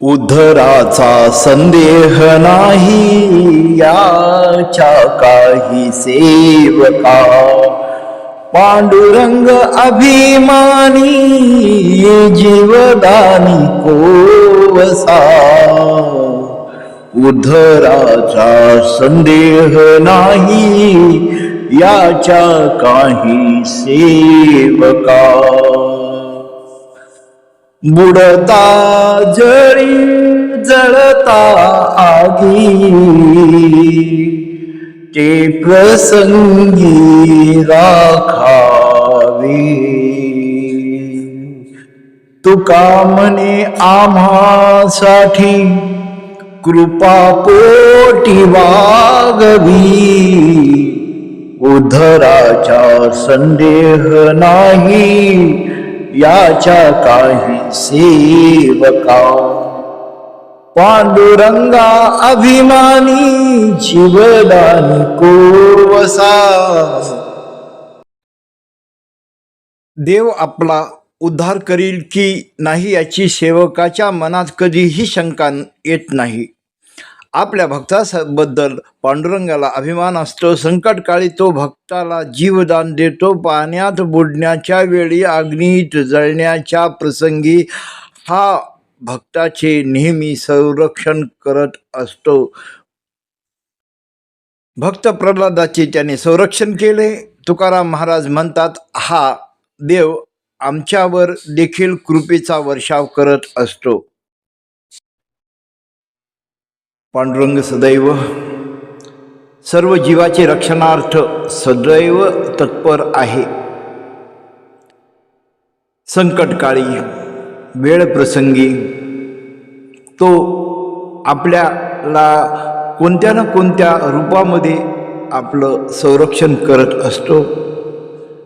उद्धराचा संदेह नाही याच्या काही सेवका. पांडुरंग अभिमानी जीवदानी कोवसा. उद्धराचा संदेह नाही याच्या काही सेवका. बुडता जळी जळता आगी. ते प्रसंगी राखावे. तुका म्हणे आम्हासाठी कृपा पोटी वागवी. उधराचा संदेह नाही. याच्या काही सेवका पांडुरंगा अभिमानी जीवदानी कोवसा देव आपला उद्धार करील की नाही याची सेवकाच्या मनात कधीही शंका येत नाही. आपल्या भक्ताबद्दल पांडुरंगाला अभिमान असतो संकटकाळी तो भक्ताला जीवदान देतो. पाण्यात बुडण्याच्या वेळी अग्नीत जळण्याच्या प्रसंगी हा भक्ताचे नेहमी संरक्षण करत असतो. भक्त प्रल्हादाचे त्याने संरक्षण केले. तुकाराम महाराज म्हणतात हा देव आमच्यावर देखील कृपेचा वर्षाव करत असतो. पांडुरंग सदैव सर्व जीवाचे रक्षणार्थ सदैव तत्पर आहे. संकटकाळी वेळ प्रसंगी तो आपल्याला कोणत्या ना कोणत्या रूपामध्ये आपलं संरक्षण करत असतो.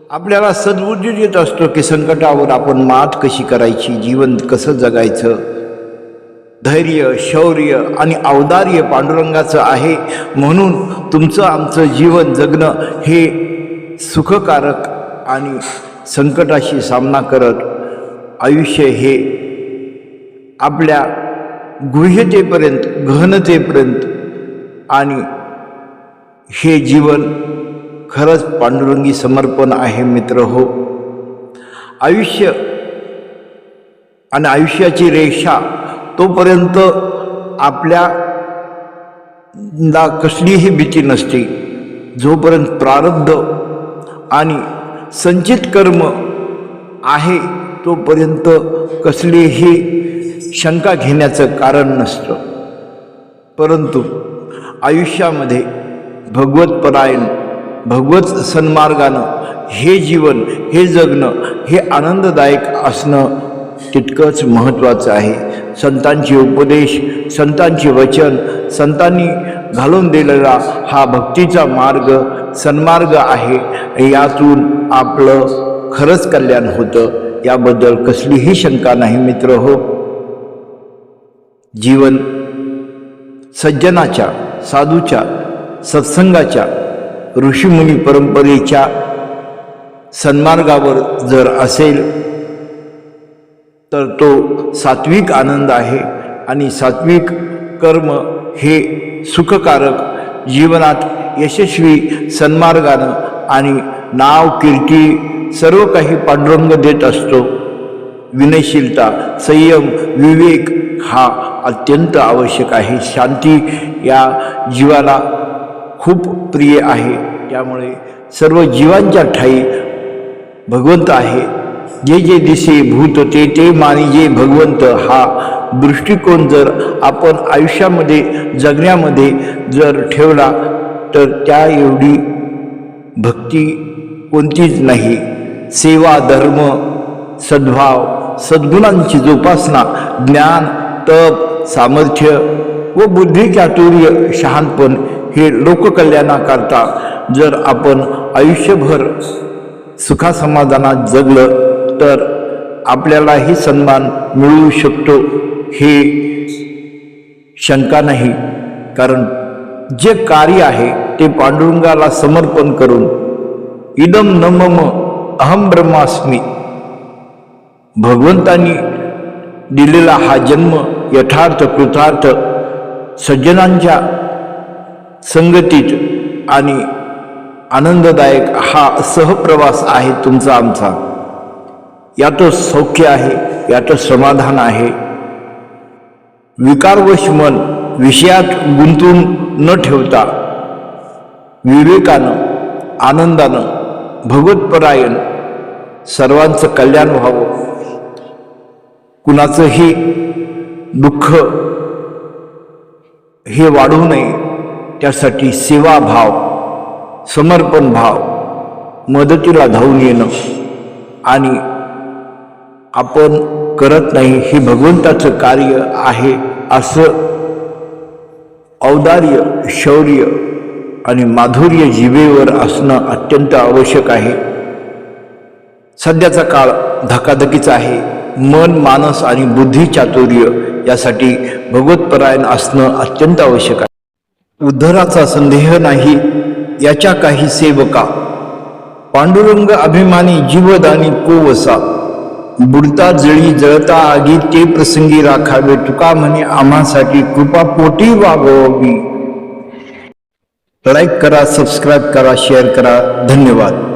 आपल्याला सद्बुद्धी देत असतो की संकटावर आपण मात कशी करायची जीवन कसं जगायचं धैर्य शौर्य आणि औदार्य पांडुरंगाचं आहे. म्हणून तुमचं आमचं जीवन जगणं हे सुखकारक आणि संकटाशी सामना करत आयुष्य हे आपल्या गुह्यतेपर्यंत गहनतेपर्यंत आणि हे जीवन खरंच पांडुरंगी समर्पण आहे मित्र हो. आयुष्य आणि आयुष्याची रेषा तोपर्यंत आपल्याला कसलीही भीती नसते. जोपर्यंत प्रारब्ध आणि संचित कर्म आहे तोपर्यंत कसलीही शंका घेण्याचं कारण नसतं. परंतु आयुष्यामध्ये भगवतपरायण भगवत सन्मार्गानं हे जीवन हे जगणं हे आनंददायक असणं तितकंच महत्त्वाचं आहे. संतांचे उपदेश संतांचे वचन संतांनी घालून दिलेला हा भक्तीचा मार्ग सन्मार्ग आहे. यातून आपलं खरंच कल्याण होतं. याबद्दल कसलीही शंका नाही मित्र हो. जीवन सज्जनाच्या साधूच्या सत्संगाच्या ऋषीमुनी परंपरेच्या सन्मार्गावर जर असेल तर तो सात्विक आनंद आहे आणि सात्विक कर्म हे सुखकारक जीवनात यशस्वी सन्मार्गानं आणि नाव कीर्ती सर्व काही पांडुरंग देत असतो. विनयशीलता संयम विवेक हा अत्यंत आवश्यक आहे. शांती या जीवाला खूप प्रिय आहे. त्यामुळे सर्व जीवांच्या ठाई भगवंत आहे. जे जे दिसे भूत ते ते मानी जे भगवंत हा दृष्टिकोन जर आपण आयुष्यामध्ये जगण्यामध्ये जर ठेवला तर त्या एवढी भक्ती कोणतीच नाही. सेवा धर्म सद्भाव सद्गुणांची जोपासना ज्ञान तप सामर्थ्य व बुद्धी चातुर्य शहाणपण हे लोककल्याणाकरता जर आपण आयुष्यभर सुखासमाधानात जगलं तर आपल्यालाही सन्मान मिळू शकतो हे शंका नाही. कारण जे कार्य आहे ते पांडुरंगाला समर्पण करून इदम न मम अहम ब्रह्मास्मी. भगवंतांनी दिलेला हा जन्म यथार्थ कृतार्थ सज्जनांच्या संगतीत आणि आनंददायक हा सहप्रवास आहे तुमचा आमचा. यातच सौख्य आहे यातच समाधान आहे. विकारवश मन विषयात गुंतून न ठेवता विवेकानं आनंदानं भगवतपरायण सर्वांचं कल्याण व्हावं. कुणाचंही दुःख हे वाढू नये त्यासाठी सेवाभाव समर्पण भाव मदतीला धावून येणं आणि आपण करत नाही हे भगवंताचं कार्य आहे असं औदार्य शौर्य आणि माधुर्य जीवेवर असणं अत्यंत आवश्यक आहे. सध्याचा काळ धकाधकीचा आहे. मन मानस आणि बुद्धी चातुर्य यासाठी भगवतपरायण असणं अत्यंत आवश्यक आहे. उद्धराचा संदेह नाही याच्या काही सेवका. पांडुरंग अभिमानी जीवदानी कोवसा. बुडता जळी जळता आगी ते प्रसंगी राखावे. तुका म्हणे आम्हासाठी कृपा पोटी वागवावी. लाईक करा सबस्क्राईब करा शेअर करा. धन्यवाद.